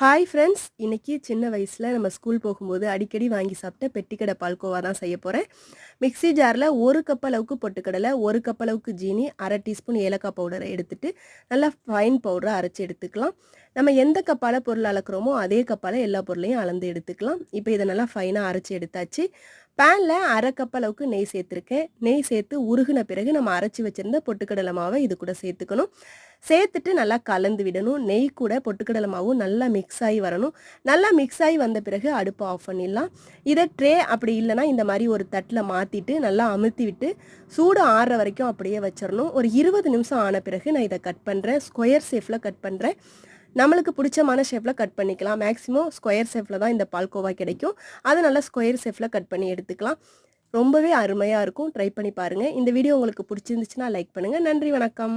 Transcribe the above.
Hi friends இன்றைக்கி சின்ன வயசில் நம்ம ஸ்கூல் போகும்போது அடிக்கடி வாங்கி சாப்பிட்ட பெட்டிக்கடை பால்கோவா தான் செய்ய போகிறேன் மிக்ஸி ஜாரில் ஒரு கப் அளவுக்கு பொட்டுக்கடலை ஒரு கப் அளவுக்கு ஜீனி அரை டீஸ்பூன் ஏலக்காய் பவுடரை எடுத்துகிட்டு நல்லா ஃபைன் பவுடரை அரைச்சி எடுத்துக்கலாம். நம்ம எந்த கப்பால் பொருள் அளக்குறோமோ அதே கப்பால் எல்லா பொருளையும் அளந்து எடுத்துக்கலாம். இப்போ இதை நல்லா ஃபைனாக அரைச்சி எடுத்தாச்சு. பேனில் அரை கப் அளவுக்கு நெய் சேர்த்துருக்கேன். நெய் சேர்த்து உருகின பிறகு நம்ம அரைச்சி வச்சுருந்த பொட்டுக்கடலை மாவை இது கூட சேர்த்துக்கணும். சேர்த்துட்டு நல்லா கலந்து விடணும். நெய் கூட பொட்டுக்கடலை மாவும் நல்லா மிக்ஸ் ஆகி வரணும். நல்லா மிக்ஸ் ஆகி வந்த பிறகு அடுப்பை ஆஃப் பண்ணிடலாம். இதை ட்ரே அப்படி இல்லைன்னா இந்த மாதிரி ஒரு தட்டில் மாற்றிட்டு நல்லா அமுத்தி விட்டு சூடு ஆறுற வரைக்கும் அப்படியே வச்சிடணும். ஒரு இருபது நிமிஷம் ஆன பிறகு நான் இதை கட் பண்ணுறேன் ஸ்கொயர் ஷேஃபில் கட் பண்ணுறேன் நம்மளுக்கு பிடிச்சமான ஷேப்பில் கட் பண்ணிக்கலாம். மேக்ஸிமம் ஸ்கொயர் ஷேப்பில் தான் இந்த பால்கோவா கிடைக்கும். அதை நல்லா ஸ்கொயர் ஷேப்பில் கட் பண்ணி எடுத்துக்கலாம். ரொம்பவே அருமையாக இருக்கும். ட்ரை பண்ணி பாருங்கள் இந்த வீடியோ உங்களுக்கு பிடிச்சிருந்துச்சுன்னா லைக் பண்ணுங்கள் நன்றி வணக்கம்.